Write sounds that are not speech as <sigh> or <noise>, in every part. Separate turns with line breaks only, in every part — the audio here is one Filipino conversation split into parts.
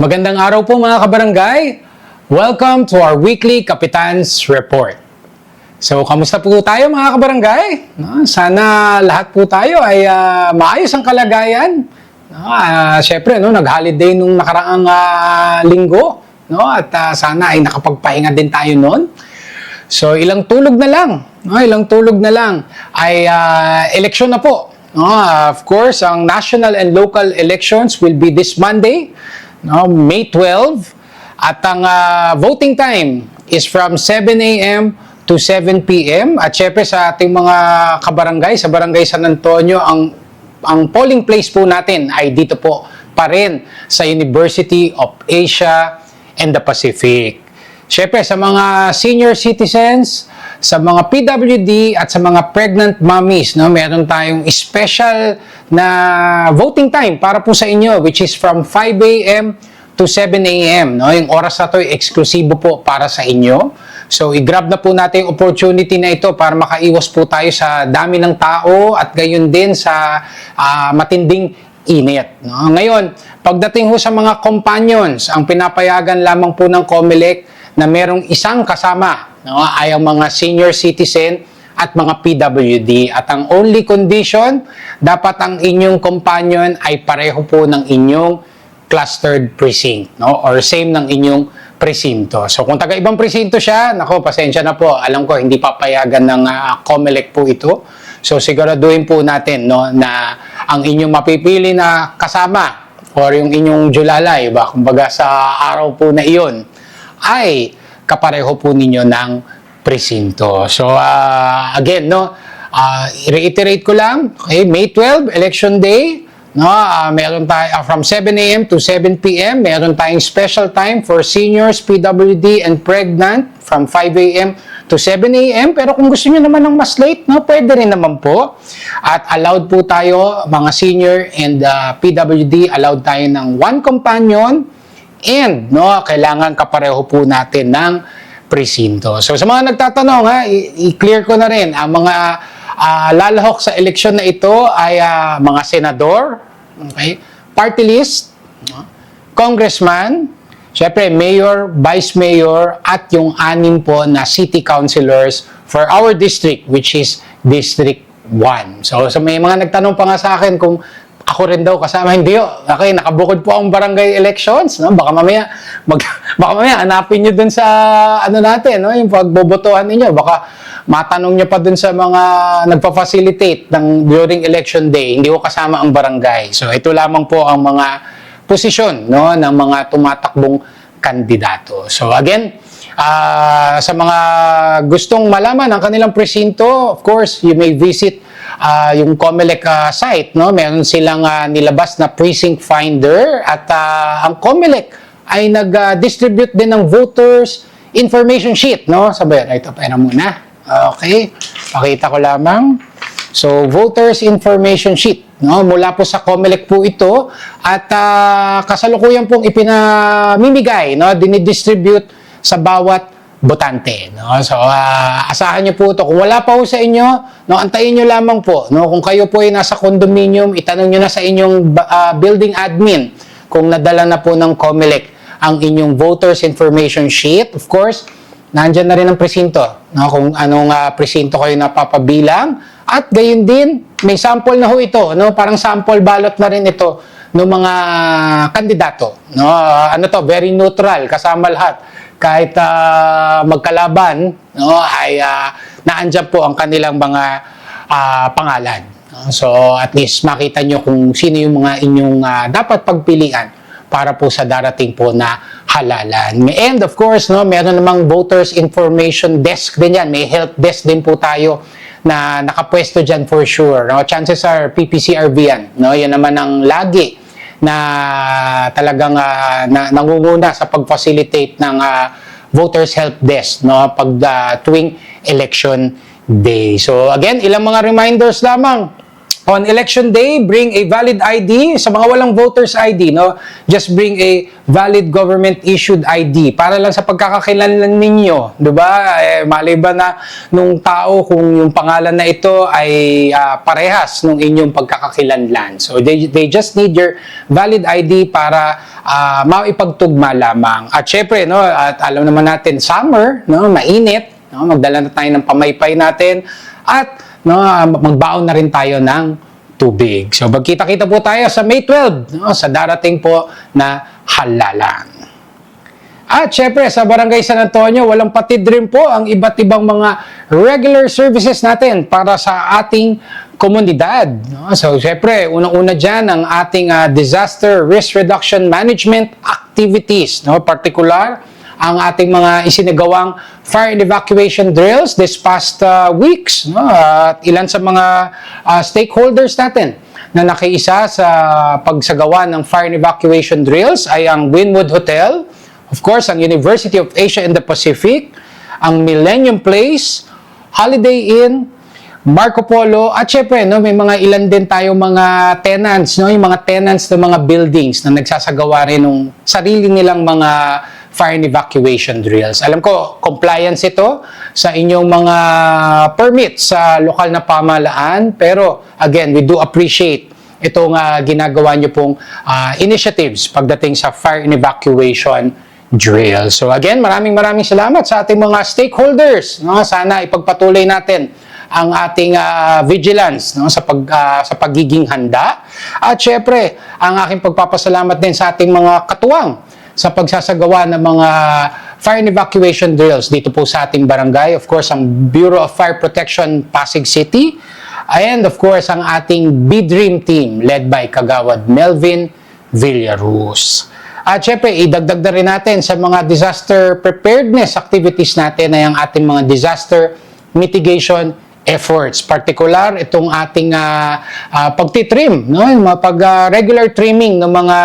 Magandang araw po mga kabarangay. Welcome to our weekly Kapitan's Report. So, kamusta po tayo mga kabarangay? Sana lahat po tayo ay ah, maayos ang kalagayan. No, ah, Siyempre, no, nag-holiday nung nakaraang ah, linggo. No, at ah, sana ay nakapagpahinga din tayo noon. So, ilang tulog na lang. No, ilang tulog na lang ay ah, eleksyon na po. No, ah, of course, ang national and local elections will be this Monday, no, May 12. At ang ah, voting time is from 7 a.m. to 7 p.m. At syempre sa ating mga kabarangay, sa Barangay San Antonio, ang ang polling place po natin ay dito po pa rin sa University of Asia and the Pacific. Syempre, sa mga senior citizens, sa mga PWD at sa mga pregnant mommies, no, meron tayong special na voting time para po sa inyo which is from 5 a.m. to 7 a.m. No? Yung oras na to ay eksklusibo po para sa inyo. So, i-grab na po natin yung opportunity na ito para makaiwas po tayo sa dami ng tao at gayon din sa ah, matinding init. No? Ngayon, pagdating ho sa mga companions, ang pinapayagan lamang po ng COMELEC na merong isang kasama no? ay ang mga senior citizen at mga PWD. At ang only condition, dapat ang inyong companion ay pareho po ng inyong clustered precinct no? or same ng inyong presinto. So kung taga ibang presinto siya, nako, pasensya na po. Alam ko, hindi papayagan ng uh, COMELEC po ito. So siguraduhin po natin no, na ang inyong mapipili na kasama or yung inyong julalay, ba, kumbaga sa araw po na iyon, ay kapareho po ninyo ng presinto. So ah, again, no, ah, i-reiterate ko lang, okay, May 12, election day, no, ah, meron tayo ah, from 7 a.m. to 7 p.m. Meron tayong special time for seniors, PWD and pregnant from 5 a.m. to 7 a.m. Pero kung gusto niyo naman ng mas late, no, pwede rin naman po. At allowed po tayo, mga senior and ah, PWD, allowed tayo ng one companion and no, kailangan kapareho po natin ng presinto. So sa mga nagtatanong ha, i-clear ko na rin ang mga ah, lalahok sa eleksyon na ito ay ah, mga senador, okay? Party list, congressman, syempre mayor, vice mayor at yung anim po na city councilors for our district which is District 1. So, so may mga nagtanong pa nga sa akin kung ako rin daw kasama hindi yo. Okay, nakabukod po ang barangay elections, no? Baka mamaya mag <laughs> baka mamaya hanapin niyo dun sa ano natin, no? Yung pagbobotohan ninyo, baka matanong niyo pa dun sa mga nagfa-facilitate ng during election day, hindi ko kasama ang barangay. So ito lamang po ang mga posisyon, no, ng mga tumatakbong kandidato. So again, ah, sa mga gustong malaman ang kanilang presinto, of course, you may visit ah, yung COMELEC ah, site, no? Meron silang ah, nilabas na precinct finder at ah, ang COMELEC ay nag-distribute din ng voters information sheet, no? Sabi, ito pera muna. Okay, pakita ko lamang. So, voters information sheet, no? Mula po sa COMELEC po ito at ah, kasalukuyan pong ipinamimigay, no? Dinidistribute sa bawat botante, no? So, ah, asahan niyo po ito. Kung wala pa po sa inyo, no, antayin niyo lamang po, no? Kung kayo po ay nasa condominium, itanong niyo na sa inyong ah, building admin kung nadala na po ng COMELEC ang inyong voters information sheet. Of course, nandyan na rin ang presinto, no? kung anong ah, presinto kayo napapabilang. At gayon din, may sample na ho ito, no? parang sample ballot na rin ito ng mga kandidato. No? Ano to, very neutral, kasama lahat. Kahit ah, magkalaban, no? ay ah, naandyan po ang kanilang mga ah, pangalan. So at least makita nyo kung sino yung mga inyong ah, dapat pagpilian para po sa darating po na halalan. And of course, no, meron namang voters information desk din yan. May help desk din po tayo na nakapwesto dyan for sure. No? Chances are PPCRV yan. No? Yan naman ang lagi na talagang ah, na, nangunguna sa pag-facilitate ng ah, voters help desk no pag ah, tuwing election day. So again, ilang mga reminders lamang on election day, bring a valid ID. Sa mga walang voter's ID, no, just bring a valid government issued ID para lang sa pagkakakilanlan ninyo, 'di ba? Eh, malay ba na nung tao kung yung pangalan na ito ay ah, parehas nung inyong pagkakakilanlan. So they they just need your valid ID para ah, maipagtugma lamang. At syempre, no, at alam naman natin summer, no, mainit, no, magdala na tayo ng pamaypay natin at no, magbaon na rin tayo ng tubig. So magkita-kita po tayo sa May 12 no, sa darating po na halalan. At syempre, sa Barangay San Antonio, walang patid rin po ang iba't ibang mga regular services natin para sa ating komunidad. no? So, syempre, unang-una dyan ang ating ah, disaster risk reduction management activities. No? Particular, ang ating mga isinagawang fire and evacuation drills this past uh, weeks. No? At ilan sa mga uh, stakeholders natin na nakiisa sa pagsagawa ng fire and evacuation drills ay ang Winwood Hotel, of course, ang University of Asia and the Pacific, ang Millennium Place, Holiday Inn, Marco Polo, at syempre, no, may mga ilan din tayo mga tenants, no, yung mga tenants ng mga buildings na nagsasagawa rin ng sarili nilang mga fire and evacuation drills. Alam ko, compliance ito sa inyong mga permits sa lokal na pamahalaan, pero again, we do appreciate itong ah, ginagawa nyo pong ah, initiatives pagdating sa fire and evacuation drill. So again, maraming maraming salamat sa ating mga stakeholders. No? Sana ipagpatuloy natin ang ating ah, vigilance no sa pag ah, sa pagiging handa at syempre ang aking pagpapasalamat din sa ating mga katuwang sa pagsasagawa ng mga fire and evacuation drills dito po sa ating barangay of course ang Bureau of Fire Protection Pasig City and of course ang ating B-Dream team led by Kagawad Melvin Villarus. At syempre, idagdag na rin natin sa mga disaster preparedness activities natin ay ang ating mga disaster mitigation efforts. Particular, itong ating ah, ah, pagtitrim, no? yung mga pag ah, regular trimming ng mga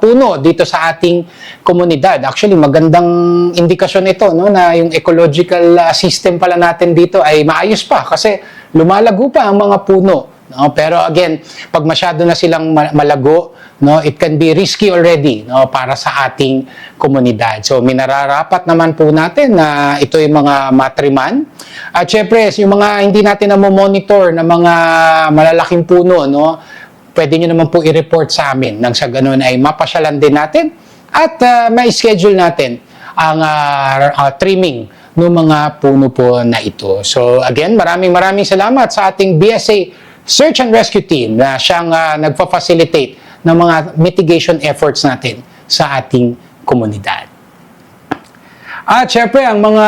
puno dito sa ating komunidad. Actually, magandang indikasyon ito no? na yung ecological ah, system pala natin dito ay maayos pa kasi lumalago pa ang mga puno. No? Pero again, pag masyado na silang ma- malago, no, it can be risky already no, para sa ating komunidad. So, minararapat naman po natin na ito yung mga matriman. At syempre, yung mga hindi natin na monitor na mga malalaking puno, no, pwede nyo naman po i-report sa amin. Nang sa ganun ay mapasyalan din natin at uh, ma-schedule natin ang ah, ah, trimming ng mga puno po na ito. So again, maraming maraming salamat sa ating BSA Search and Rescue Team na siyang ah, nagpa-facilitate ng mga mitigation efforts natin sa ating komunidad. At syempre, ang mga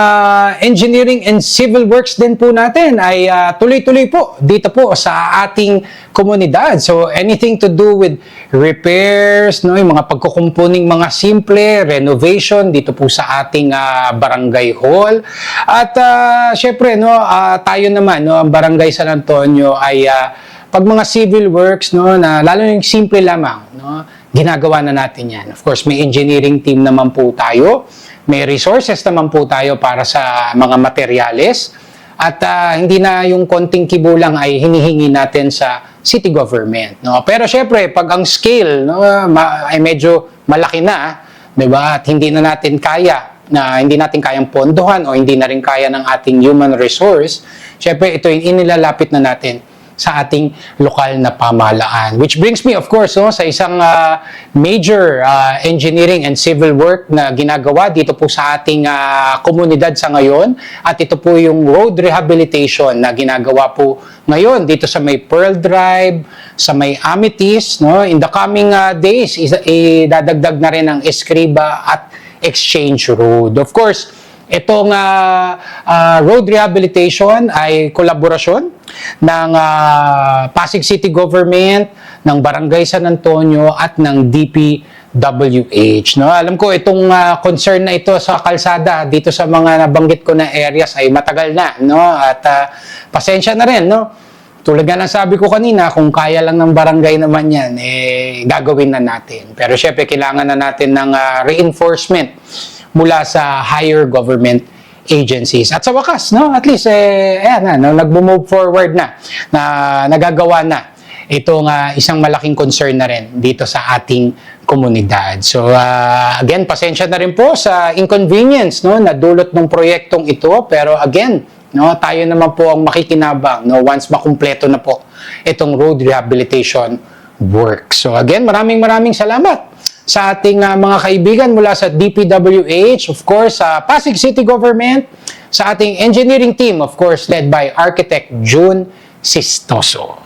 engineering and civil works din po natin ay ah, tuloy-tuloy po dito po sa ating komunidad. So, anything to do with repairs, no, yung mga pagkukumpuning mga simple, renovation dito po sa ating ah, barangay hall. At ah, syempre, no, ah, tayo naman, no, ang barangay San Antonio ay ah, pag mga civil works, no, na lalo yung simple lamang, no, ginagawa na natin yan. Of course, may engineering team naman po tayo. May resources naman po tayo para sa mga materyales. At ah, hindi na yung konting kibo lang ay hinihingi natin sa city government. No? Pero syempre, pag ang scale no, ma- ay medyo malaki na, di ba? At hindi na natin kaya na hindi natin kayang pondohan o hindi na rin kaya ng ating human resource, syempre ito yung inilalapit na natin sa ating lokal na pamahalaan. Which brings me, of course, no, sa isang ah, major ah, engineering and civil work na ginagawa dito po sa ating ah, komunidad sa ngayon. At ito po yung road rehabilitation na ginagawa po ngayon dito sa may Pearl Drive, sa may Amethyst. No? In the coming ah, days, idadagdag na rin ang Escriba at Exchange Road. Of course, Itong ah, ah, road rehabilitation ay kolaborasyon ng ah, Pasig City Government, ng Barangay San Antonio at ng DPWH. No? Alam ko itong ah, concern na ito sa kalsada dito sa mga nabanggit ko na areas ay matagal na, no? At ah, pasensya na rin, no? Tulad nga ng sabi ko kanina, kung kaya lang ng barangay naman yan, eh, gagawin na natin. Pero syempre, kailangan na natin ng ah, reinforcement mula sa higher government agencies. At sa wakas, no, at least, eh, ayan na, no, nag-move forward na, na nagagawa na itong ah, isang malaking concern na rin dito sa ating komunidad. So ah, again, pasensya na rin po sa inconvenience no na dulot ng proyektong ito pero again, no tayo naman po ang makikinabang no once makumpleto na po itong road rehabilitation work. So again, maraming maraming salamat sa ating ah, mga kaibigan mula sa DPWH, of course, sa Pasig City Government, sa ating engineering team, of course, led by Architect June Sistoso.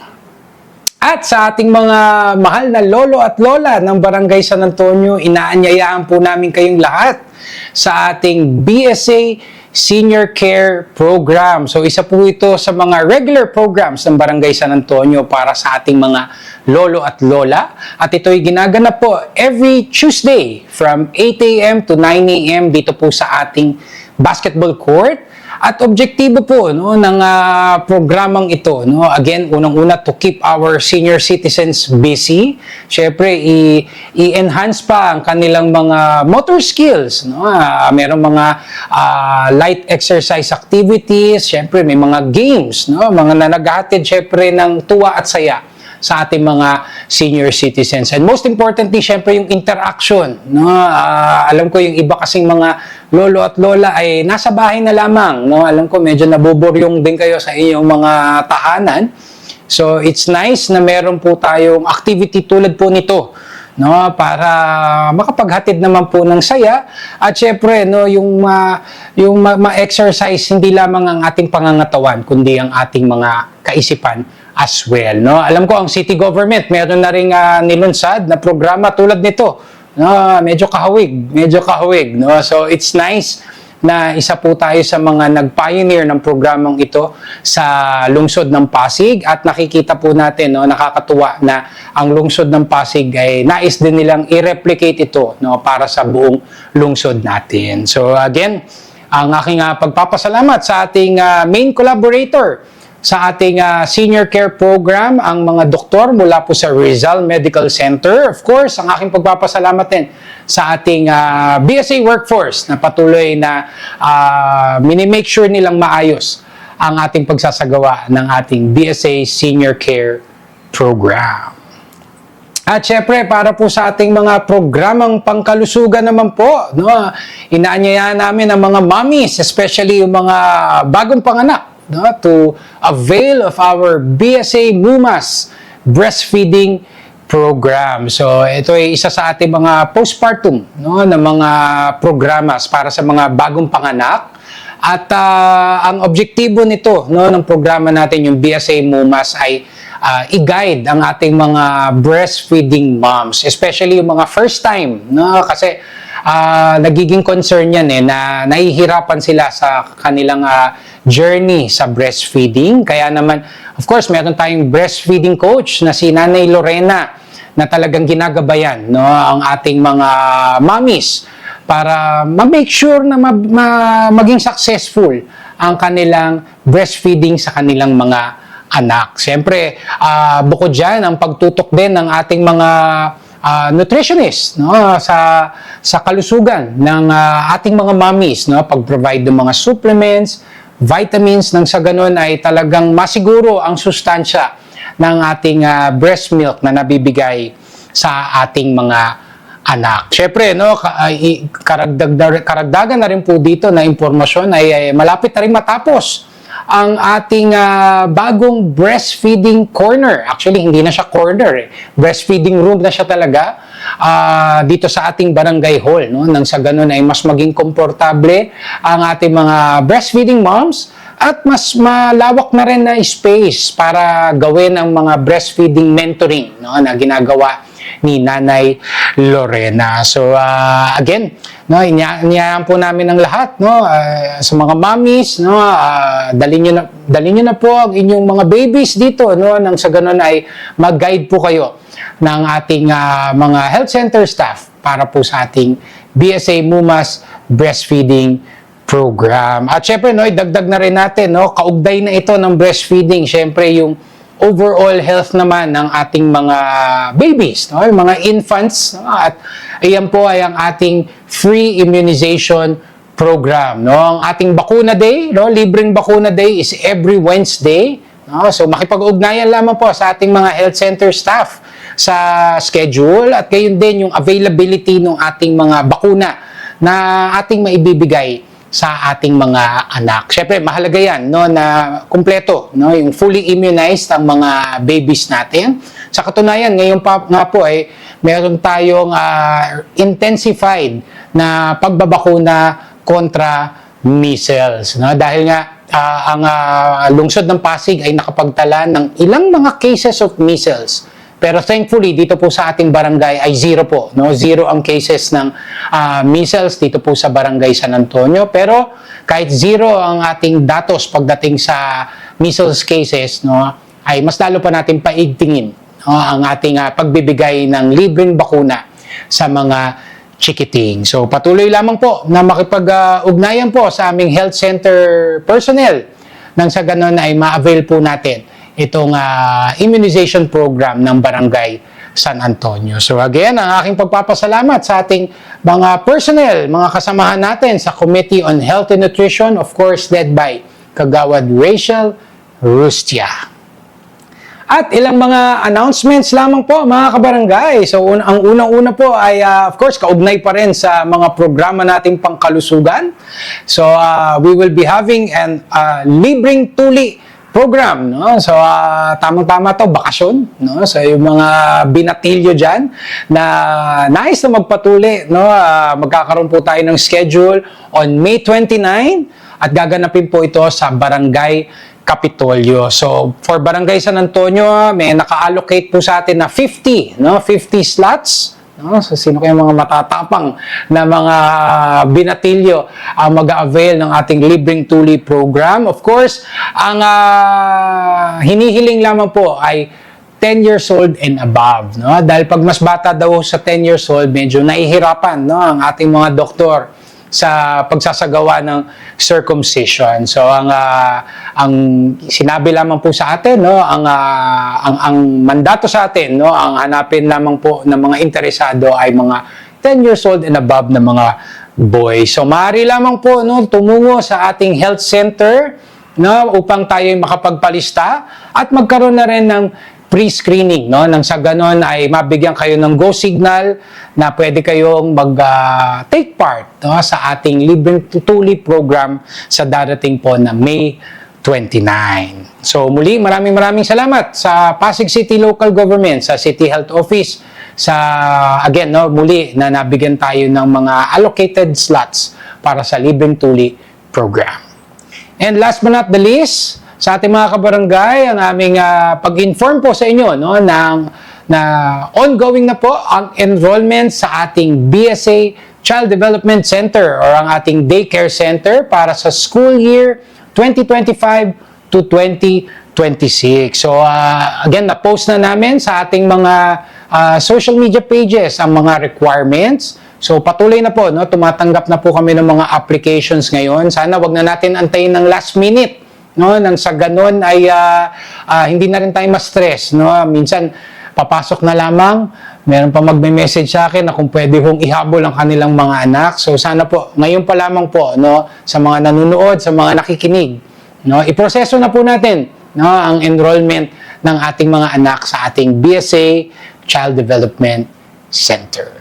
At sa ating mga mahal na lolo at lola ng Barangay San Antonio, inaanyayaan po namin kayong lahat sa ating BSA Senior Care Program. So isa po ito sa mga regular programs ng Barangay San Antonio para sa ating mga lolo at lola. At ito ay ginaganap po every Tuesday from 8 a.m. to 9 a.m. dito po sa ating basketball court. At objektibo po no ng ah, programang ito no again unang-una to keep our senior citizens busy. Syempre i- i-enhance pa ang kanilang mga motor skills no. Ah, merong mga ah, light exercise activities, syempre may mga games no, mga na naghahatid syempre ng tuwa at saya sa ating mga senior citizens. And most importantly, syempre yung interaction. No? Ah, alam ko yung iba kasing mga lolo at lola ay nasa bahay na lamang. No? Alam ko medyo nabuburyong din kayo sa inyong mga tahanan. So it's nice na meron po tayong activity tulad po nito no para makapaghatid naman po ng saya at syempre no yung ma, yung ma- ma-exercise hindi lamang ang ating pangangatawan kundi ang ating mga kaisipan as well no? Alam ko ang city government meron na ring ah, nilunsad na programa tulad nito no? Medyo kahawig medyo kahawig no? So it's nice na isa po tayo sa mga nag-pioneer ng programang ito sa lungsod ng Pasig. At nakikita po natin no? Nakakatuwa na ang lungsod ng Pasig ay nais din nilang i-replicate ito no? Para sa buong lungsod natin. So again, ang aking ah, pagpapasalamat sa ating ah, main collaborator sa ating ah, senior care program, ang mga doktor mula po sa Rizal Medical Center. Of course, ang aking pagpapasalamat din sa ating ah, BSA workforce na patuloy na uh, minimake sure nilang maayos ang ating pagsasagawa ng ating BSA Senior Care Program. At syempre, para po sa ating mga programang pangkalusugan naman po, no, inaanyayahan namin ang mga mommies, especially yung mga bagong panganak, no, to avail of our BSA MUMAS breastfeeding program. So, ito ay isa sa ating mga postpartum no, na mga programas para sa mga bagong panganak. At ah, ang objektibo nito no, ng programa natin, yung BSA MUMAS, ay ah, i-guide ang ating mga breastfeeding moms, especially yung mga first time. No? Kasi ah, nagiging concern yan eh, na nahihirapan sila sa kanilang ah, journey sa breastfeeding. Kaya naman, of course, meron tayong breastfeeding coach na si Nanay Lorena na talagang ginagabayan no, ang ating mga mommies para ma-make sure na ma- ma- maging successful ang kanilang breastfeeding sa kanilang mga anak. Siyempre, ah, bukod dyan, ang pagtutok din ng ating mga ah, nutritionist no, sa, sa kalusugan ng ah, ating mga mommies, no, pag-provide ng mga supplements, vitamins, nang sa ganun ay talagang masiguro ang sustansya ng ating ah, breast milk na nabibigay sa ating mga anak. Siyempre, no, karagdag, karagdagan na rin po dito na impormasyon ay, ay malapit na rin matapos ang ating ah, bagong breastfeeding corner. Actually, hindi na siya corner eh. Breastfeeding room na siya talaga ah, dito sa ating barangay hall. No? Nang sa ganun ay mas maging komportable ang ating mga breastfeeding moms at mas malawak na rin na space para gawin ang mga breastfeeding mentoring no, na ginagawa ni Nanay Lorena. So uh, again, no, inya- inyayahan po namin ang lahat no uh, sa mga mommies no uh, dalhin niyo na dalhin niyo na po ang inyong mga babies dito no nang sa ganun ay mag-guide po kayo ng ating uh, mga health center staff para po sa ating BSA MUMAS breastfeeding program. At syempre, no, idagdag na rin natin, no, kaugday na ito ng breastfeeding, syempre yung overall health naman ng ating mga babies, no, yung mga infants, no, at iyan po ay ang ating free immunization program, no. Ang ating bakuna day, no, libreng bakuna day is every Wednesday, No? So makipag-ugnayan lamang po sa ating mga health center staff sa schedule at gayon din yung availability ng ating mga bakuna na ating maibibigay sa ating mga anak. Siyempre, mahalaga yan no, na kumpleto, no, yung fully immunized ang mga babies natin. Sa katunayan, ngayon pa nga po ay meron tayong ah, intensified na pagbabakuna kontra measles. No? Dahil nga ah, ang ah, lungsod ng Pasig ay nakapagtala ng ilang mga cases of measles. Pero thankfully, dito po sa ating barangay ay zero po. No? Zero ang cases ng ah, measles dito po sa barangay San Antonio. Pero kahit zero ang ating datos pagdating sa measles cases, no, ay mas lalo pa natin paigtingin no, ang ating ah, pagbibigay ng libreng bakuna sa mga chikiting. So patuloy lamang po na makipag-ugnayan po sa aming health center personnel nang sa ganun ay ma-avail po natin itong ah, immunization program ng Barangay San Antonio. So again, ang aking pagpapasalamat sa ating mga personnel, mga kasamahan natin sa Committee on Health and Nutrition, of course led by Kagawad Rachel Rustia. At ilang mga announcements lamang po mga kabarangay. So un- ang unang-una po ay uh, of course kaugnay pa rin sa mga programa nating pangkalusugan. So uh, we will be having an uh, libreng tuli program no so uh, tamang-tama to bakasyon no so yung mga binatilyo diyan na nais na magpatuli no uh, magkakaroon po tayo ng schedule on May 29 at gaganapin po ito sa Barangay Kapitolyo. So, for Barangay San Antonio, may naka-allocate po sa atin na 50, no? 50 slots. No? So, sino kayong mga matatapang na mga binatilyo ang mag-avail ng ating libreng tuli program? Of course, ang ah, hinihiling lamang po ay 10 years old and above, no? Dahil pag mas bata daw sa 10 years old, medyo nahihirapan, no, ang ating mga doktor sa pagsasagawa ng circumcision. So ang ah, ang sinabi lamang po sa atin no, ang ah, ang ang mandato sa atin no, ang hanapin lamang po ng mga interesado ay mga 10 years old and above na mga boys. So maaari lamang po no tumungo sa ating health center no upang tayo ay makapagpalista at magkaroon na rin ng pre-screening no nang sa ganon ay mabigyan kayo ng go signal na pwede kayong mag ah, take part no, sa ating libreng tutuli program sa darating po na May 29. So muli maraming maraming salamat sa Pasig City Local Government, sa City Health Office, sa again no muli na nabigyan tayo ng mga allocated slots para sa libreng tuli program. And last but not the least, sa ating mga kabarangay, ang aming ah, pag-inform po sa inyo no, ng, na ongoing na po ang enrollment sa ating BSA Child Development Center or ang ating daycare center para sa school year 2025 to 2026. So ah, again, na-post na namin sa ating mga ah, social media pages ang mga requirements. So patuloy na po, no, tumatanggap na po kami ng mga applications ngayon. Sana wag na natin antayin ng last minute no nang sa ganun ay ah, ah, hindi na rin tayo ma-stress no? Minsan papasok na lamang meron pa magme-message sa akin na kung pwede hong ihabol ang kanilang mga anak. So sana po ngayon pa lamang po no sa mga nanonood sa mga nakikinig no? Iproseso na po natin no ang enrollment ng ating mga anak sa ating BSA Child Development Center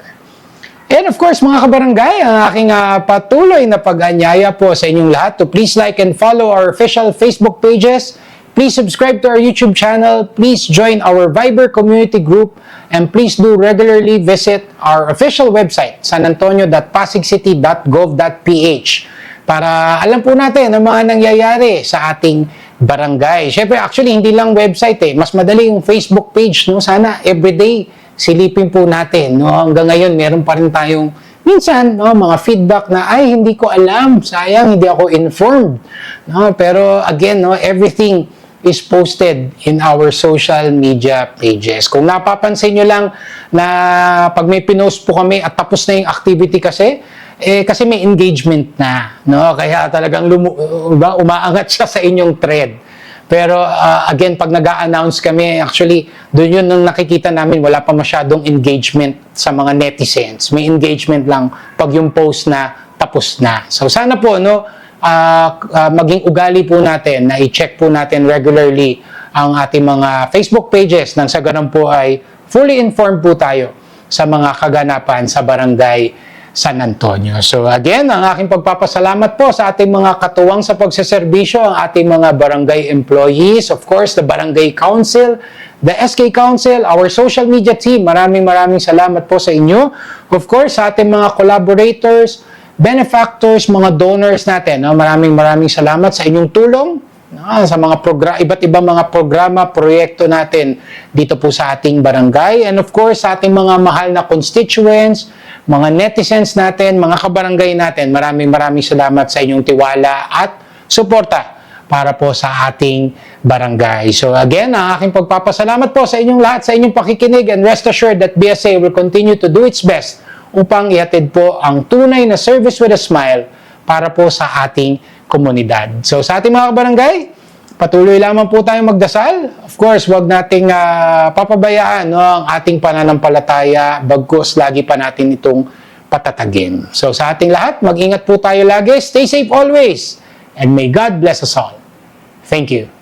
And of course, mga kabarangay, ang aking ah, patuloy na pag-anyaya po sa inyong lahat to please like and follow our official Facebook pages. Please subscribe to our YouTube channel. Please join our Viber community group. And please do regularly visit our official website, sanantonio.pasigcity.gov.ph para alam po natin ang mga nangyayari sa ating barangay. Siyempre, actually, hindi lang website eh. Mas madali yung Facebook page. No? Sana everyday silipin po natin. No? Hanggang ngayon, meron pa rin tayong minsan no, mga feedback na ay hindi ko alam, sayang hindi ako informed. No? Pero again, no, everything is posted in our social media pages. Kung napapansin nyo lang na pag may pinost po kami at tapos na yung activity kasi, eh, kasi may engagement na, no? Kaya talagang lumu- umaangat siya sa inyong thread. Pero uh, again, pag nag announce kami, actually, doon yun nang nakikita namin, wala pa masyadong engagement sa mga netizens. May engagement lang pag yung post na tapos na. So sana po, no, uh, uh, maging ugali po natin na i-check po natin regularly ang ating mga Facebook pages nang sa ganun po ay fully informed po tayo sa mga kaganapan sa barangay San Antonio. So again, ang aking pagpapasalamat po sa ating mga katuwang sa pagseserbisyo, ang ating mga barangay employees, of course, the barangay council, the SK Council, our social media team. Maraming maraming salamat po sa inyo. Of course, sa ating mga collaborators, benefactors, mga donors natin. No? Maraming maraming salamat sa inyong tulong no? sa mga progra- iba't ibang mga programa, proyekto natin dito po sa ating barangay. And of course, sa ating mga mahal na constituents, mga netizens natin, mga kabarangay natin, maraming maraming salamat sa inyong tiwala at suporta para po sa ating barangay. So again, ang aking pagpapasalamat po sa inyong lahat, sa inyong pakikinig and rest assured that BSA will continue to do its best upang ihatid po ang tunay na service with a smile para po sa ating komunidad. So sa ating mga kabarangay, patuloy lamang po tayong magdasal. Of course, wag nating ah, papabayaan no, ang ating pananampalataya, bagkus lagi pa natin itong patatagin. So sa ating lahat, mag-ingat po tayo lagi. Stay safe always. And may God bless us all. Thank you.